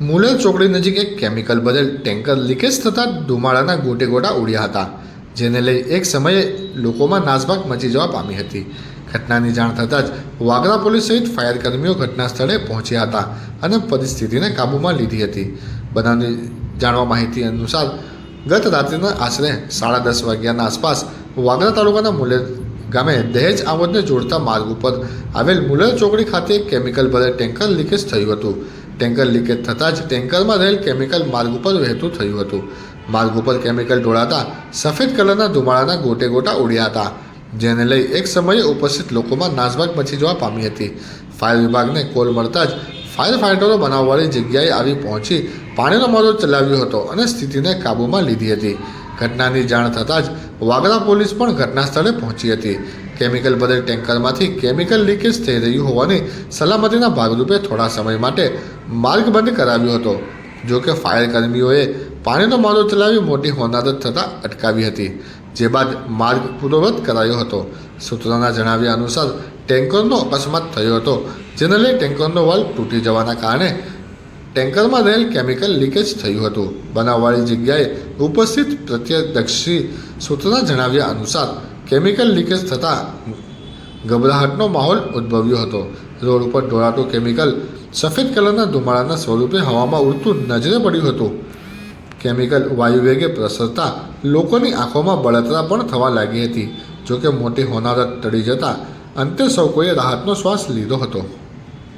મુલેર ચોકડી નજીક એક કેમિકલ ભરેલ ટેન્કર લીકેજ થતાં ધુમાડાના ગોટે ગોટા ઉડ્યા હતા, જેને લઈ એક સમયે લોકોમાં નાસભાગ મચી જવા પામી હતી. ઘટનાની જાણ થતાં જ વાગરા પોલીસ સહિત ફાયર કર્મીઓ ઘટના સ્થળે પહોંચ્યા હતા અને પરિસ્થિતિને કાબૂમાં લીધી હતી. બનાવની જાણવા માહિતી અનુસાર, ગત રાત્રિના આશરે સાડા દસ વાગ્યાના આસપાસ વાગરા તાલુકાના મુલેર ગામે દહેજ આવતને જોડતા માર્ગ ઉપર આવેલ મુલેર ચોકડી ખાતે કેમિકલ ભરેલ ટેન્કર લીકેજ થયું હતું. ટેન્કર લીકેજ થતાં જ ટેન્કરમાં રહેલ કેમિકલ માર્ગ ઉપર વહેતું થયું હતું. માર્ગ ઉપર કેમિકલ ઢોળાતા સફેદ કલરના ધુમાડાના ગોટે ગોટા ઉડ્યા હતા, જેને લઈ એક સમયે ઉપસ્થિત લોકોમાં નાસભાગ મચી જવા પામી હતી. ફાયર વિભાગને કોલ મળતા જ ફાયર ફાઇટરો બનાવવાળી જગ્યાએ આવી પહોંચી પાણીનો મોજો ચલાવ્યો હતો અને સ્થિતિને કાબૂમાં લીધી હતી. ઘટનાની જાણ થતાં જ વાગરા પોલીસ પણ ઘટના સ્થળે પહોંચી હતી. કેમિકલ ભરેલ ટેન્કરમાંથી કેમિકલ લીકેજ થઈ રહ્યું હોવાની સલામતીના ભાગરૂપે થોડા સમય માટે માર્ગ બંધ કરાવ્યો હતો. જો કે ફાયર પાણીનો મારો ચલાવી મોટી હોનારત થતાં અટકાવી હતી. જે બાદ માર્ગ પૂર્વવત કરાયો હતો. સૂત્રોના જણાવ્યા અનુસાર ટેન્કરનો અકસ્માત થયો હતો, જેને લઈ ટેન્કરનો વાલ તૂટી જવાના કારણે ટેન્કરમાં રહેલ કેમિકલ લીકેજ થયું હતું. બનાવવાળી જગ્યાએ ઉપસ્થિત પ્રત્યક્ષી સૂત્રોના જણાવ્યા અનુસાર કેમિકલ લીકેજ થતાં ગભરાહટનો માહોલ ઉદ્ભવ્યો હતો. રોડ ઉપર ઢોળાતું કેમિકલ સફેદ કલરના ધુમાડાના સ્વરૂપે હવામાં ઉડતું નજરે પડ્યું હતું. કેમિકલ વાયુ વેગે પ્રસરતા લોકોની આંખોમાં બળતરા પણ થવા લાગી હતી. જોકે મોટી હોનારત ટળી જતાં અંતે સૌ કોઈએ રાહતનો શ્વાસ લીધો હતો.